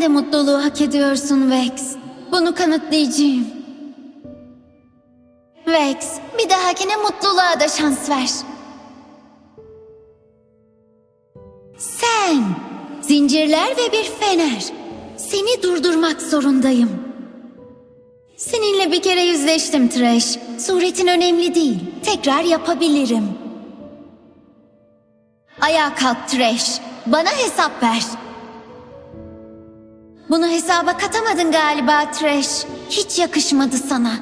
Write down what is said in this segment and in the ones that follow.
De mutluluğu hak ediyorsun Vex. Bunu kanıtlayacağım. Vex, bir dahakine mutluluğa da şans ver. Sen, zincirler ve bir fener. Seni durdurmak zorundayım. Seninle bir kere yüzleştim Trash. Suretin önemli değil. Tekrar yapabilirim. Ayağa kalk Trash. Bana hesap ver. Bunu hesaba katamadın galiba Trash. Hiç yakışmadı sana.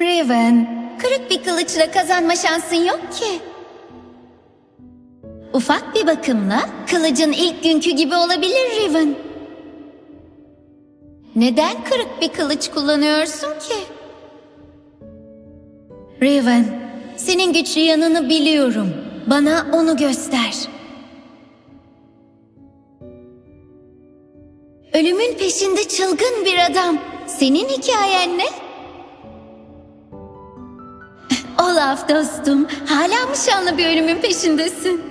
Raven, kırık bir kılıçla kazanma şansın yok ki. Ufak bir bakımla kılıcın ilk günkü gibi olabilir Raven. Neden kırık bir kılıç kullanıyorsun ki? Raven, senin güçlü yanını biliyorum. Bana onu göster. Ölümün peşinde çılgın bir adam. Senin hikayen ne? Olaf dostum, hala mı şanlı bir ölümün peşindesin?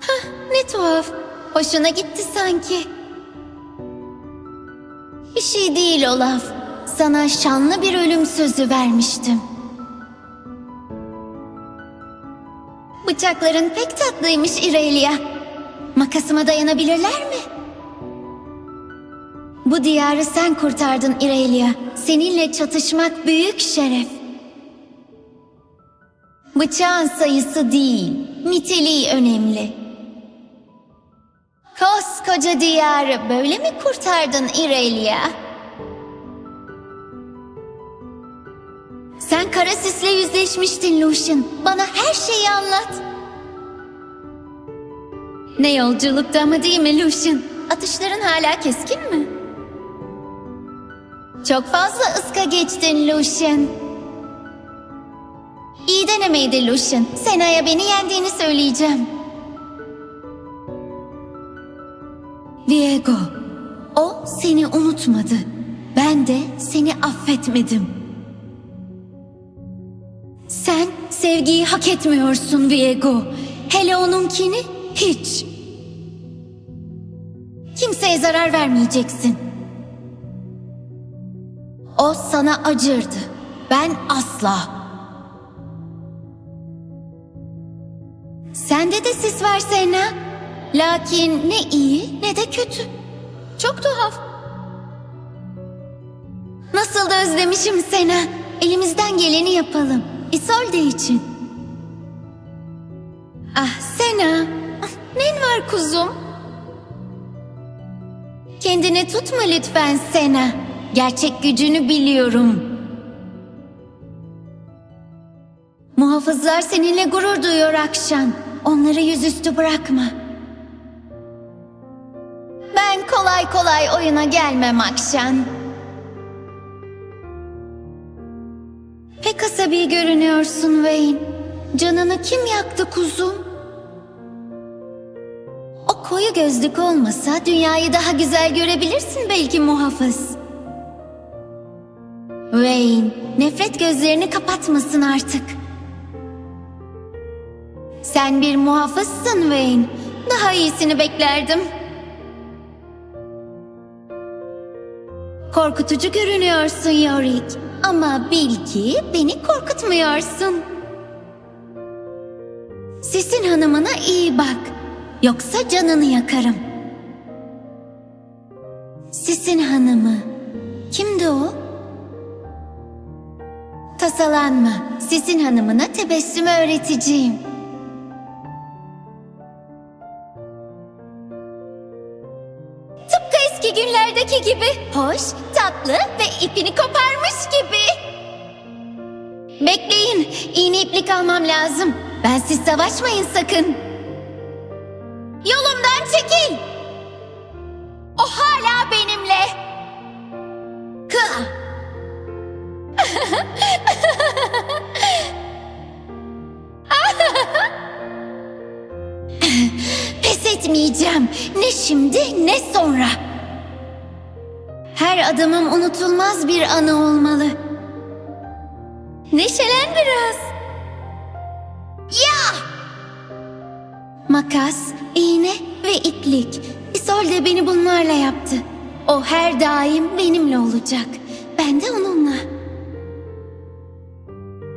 Hah, ne tuhaf. Hoşuna gitti sanki. Bir şey değil Olaf. Sana şanlı bir ölüm sözü vermiştim. Bıçakların pek tatlıymış İrelia. Makasıma dayanabilirler mi? Bu diyarı sen kurtardın İrelia. Seninle çatışmak büyük şeref. Bıçağın sayısı değil, niteliği önemli. Koskoca diyarı böyle mi kurtardın İrelia? Sen Karasis'le yüzleşmiştin Lucian. Bana her şeyi anlat. Ne yolculuktu ama değil mi Lucian? Atışların hala keskin mi? Çok fazla ıska geçtin Lucian. İyi denemeydi Lucian. Sena'ya beni yendiğini söyleyeceğim. Diego, o seni unutmadı. Ben de seni affetmedim. Sen sevgiyi hak etmiyorsun Diego. Hele onunkini hiç. Kimseye zarar vermeyeceksin. O sana acırdı. Ben asla. Sende de sis var Sena. Lakin ne iyi ne de kötü. Çok tuhaf. Nasıl da özlemişim Sena. Elimizden geleni yapalım. İsolde için. Ah Sena. Ah, Nen var kuzum? Kendini tutma lütfen Sena. Gerçek gücünü biliyorum. Muhafızlar seninle gurur duyuyor Akşan. Onları yüzüstü bırakma. Ben kolay kolay oyuna gelmem Akşan. Pek asabi görünüyorsun Wayne. Canını kim yaktı kuzum? O koyu gözlük olmasa dünyayı daha güzel görebilirsin belki muhafız. Wayne, nefret gözlerini kapatmasın artık. Sen bir muhafızsın Wayne. Daha iyisini beklerdim. Korkutucu görünüyorsun Yorick. Ama bil ki beni korkutmuyorsun. Sisin hanımına iyi bak. Yoksa canını yakarım. Sisin hanımı. Kimdi o? Tasalanma. Sisin hanımına tebessüm öğreteceğim. Tıpkı eski günlerdeki gibi. Hoş, tatlı ve ipini koparmış gibi. Bekleyin, iğne iplik almam lazım. Ben siz savaşmayın sakın. Yolumdan çekil. Etmeyeceğim. Ne şimdi ne sonra. Her adımım unutulmaz bir anı olmalı. Neşelen biraz. Ya! Makas, iğne ve iplik. Isolde beni bunlarla yaptı. O her daim benimle olacak. Ben de onunla.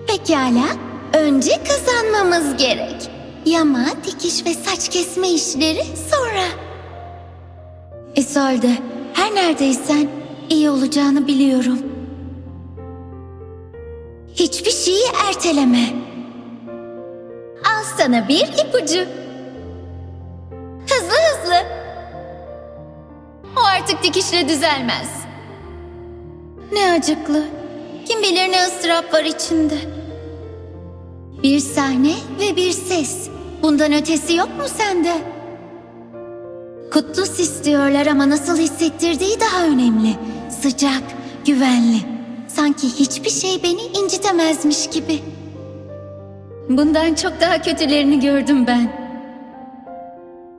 Pekala, önce kazanmamız gerek. Yama, dikiş ve saç kesme işleri sonra. Isolde, her neredeysen iyi olacağını biliyorum. Hiçbir şeyi erteleme. Al sana bir ipucu. Hızlı hızlı. O artık dikişle düzelmez. Ne acıklı. Kim bilir ne ıstırap var içinde. Bir sahne ve bir ses. Bundan ötesi yok mu sende? Kutlus istiyorlar ama nasıl hissettirdiği daha önemli. Sıcak, güvenli. Sanki hiçbir şey beni incitemezmiş gibi. Bundan çok daha kötülerini gördüm ben.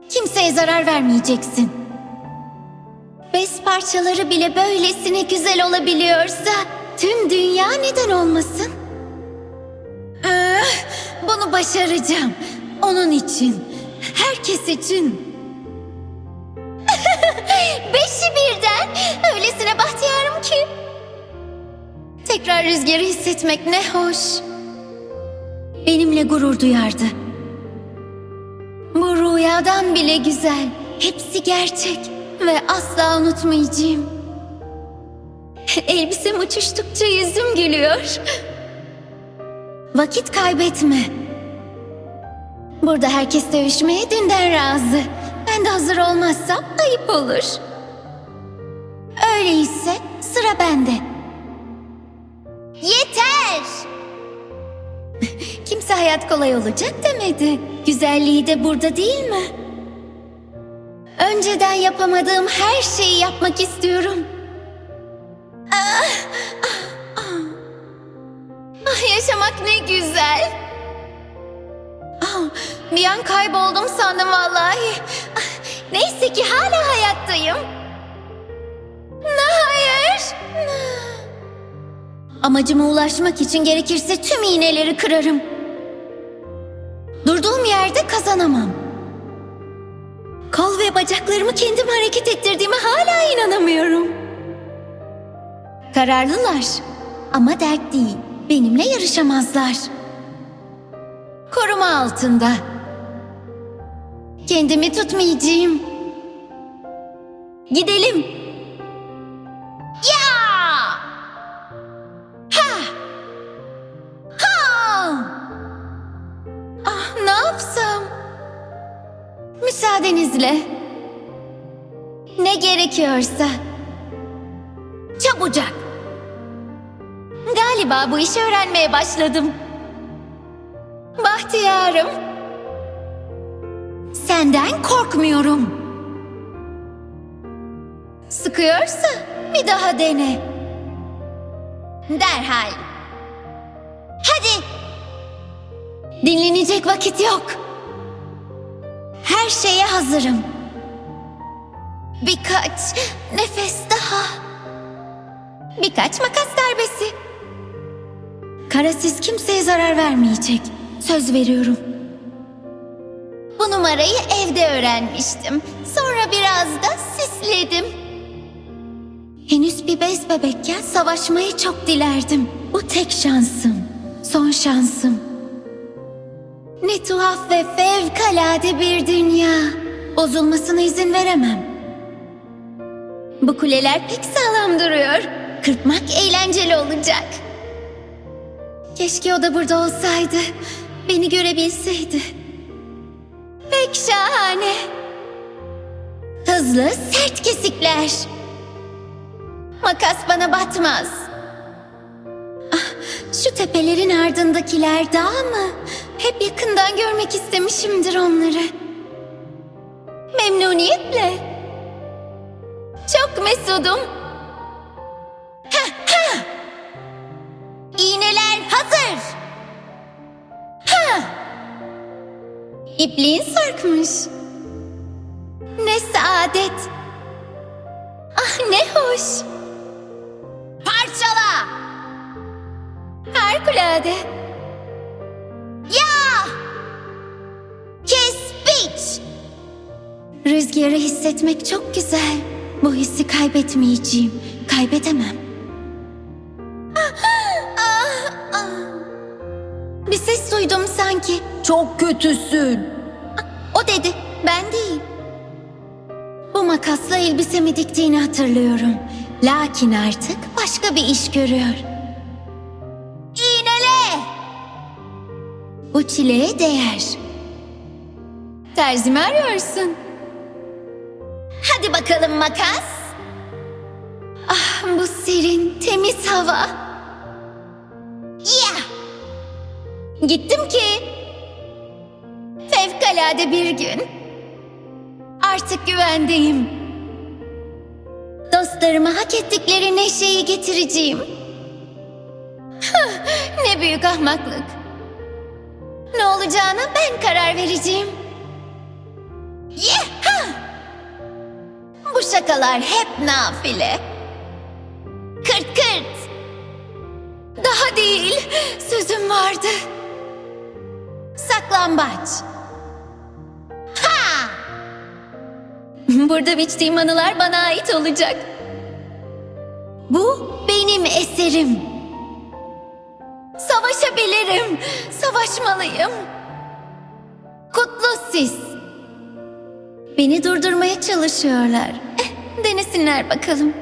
Kimseye zarar vermeyeceksin. Bez parçaları bile böylesine güzel olabiliyorsa tüm dünya neden olmasın? Başaracağım. Onun için, herkes için. Beşi birden öylesine bahtiyarım ki. Tekrar rüzgarı hissetmek ne hoş. Benimle gurur duyardı. Bu rüyadan bile güzel. Hepsi gerçek ve asla unutmayacağım. Elbisem uçuştukça yüzüm gülüyor. Vakit kaybetme. Burada herkes dövüşmeye dünden razı. Ben de hazır olmazsam ayıp olur. Öyleyse sıra bende. Yeter! Kimse hayat kolay olacak demedi. Güzelliği de burada değil mi? Önceden yapamadığım her şeyi yapmak istiyorum. Ah, ah, ah. Ah, yaşamak ne güzel. Bir an kayboldum sandım vallahi. Ah, Neyse ki hala hayattayım. Hayır. Amacıma ulaşmak için gerekirse tüm iğneleri kırarım. Durduğum yerde kazanamam. Kol ve bacaklarımı kendim hareket ettirdiğime hala inanamıyorum. Kararlılar ama dert değil. Benimle yarışamazlar. Koruma altında. Kendimi tutmayacağım. Gidelim. Ya! Ha! Ha! Ah ne yapsam? Müsaadenizle. Ne gerekiyorsa. Çabucak. Galiba bu işi öğrenmeye başladım. Bahtiyarım. Senden korkmuyorum. Sıkıyorsa bir daha dene. Derhal. Hadi. Dinlenecek vakit yok. Her şeye hazırım. Birkaç nefes daha. Birkaç makas darbesi. Karasiz kimseye zarar vermeyecek. Söz veriyorum. Numarayı evde öğrenmiştim. Sonra biraz da süsledim. Henüz bir bez bebekken savaşmayı çok dilerdim. Bu tek şansım. Son şansım. Ne tuhaf ve fevkalade bir dünya. Bozulmasına izin veremem. Bu kuleler pek sağlam duruyor. Kırpmak eğlenceli olacak. Keşke o da burada olsaydı. Beni görebilseydi. Pek şahane. Hızlı, sert kesikler. Makas bana batmaz. Ah, şu tepelerin ardındakiler dağ mı? Hep yakından görmek istemişimdir onları. Memnuniyetle. Çok mesudum. Ha ha! İğneler hazır. İpliğin sarkmış. Ne saadet. Ah ne hoş. Parçala. Harikulade. Ya! Kes hiç. Rüzgarı hissetmek çok güzel. Bu hissi kaybetmeyeceğim. Kaybedemem. Ah, ah. Bir ses duydum sanki. Çok kötüsün. Dedi, ben değil. Bu makasla elbisemi diktiğini hatırlıyorum. Lakin artık başka bir iş görüyor. İğnele! Bu çileye değer. Terzimi arıyorsun. Hadi bakalım makas. Ah bu serin, temiz hava. Ya! Gittim ki. Fevkalade bir gün. Artık güvendeyim. Dostlarıma hak ettikleri neşeyi getireceğim. Ne büyük ahmaklık. Ne olacağına ben karar vereceğim. Yeha! Bu şakalar hep nafile. Kırt kırt. Daha değil, sözüm vardı. Saklambaç. Burada biçtiğim anılar bana ait olacak. Bu benim eserim. Savaşabilirim. Savaşmalıyım. Kutlu siz. Beni durdurmaya çalışıyorlar. Eh, denesinler bakalım.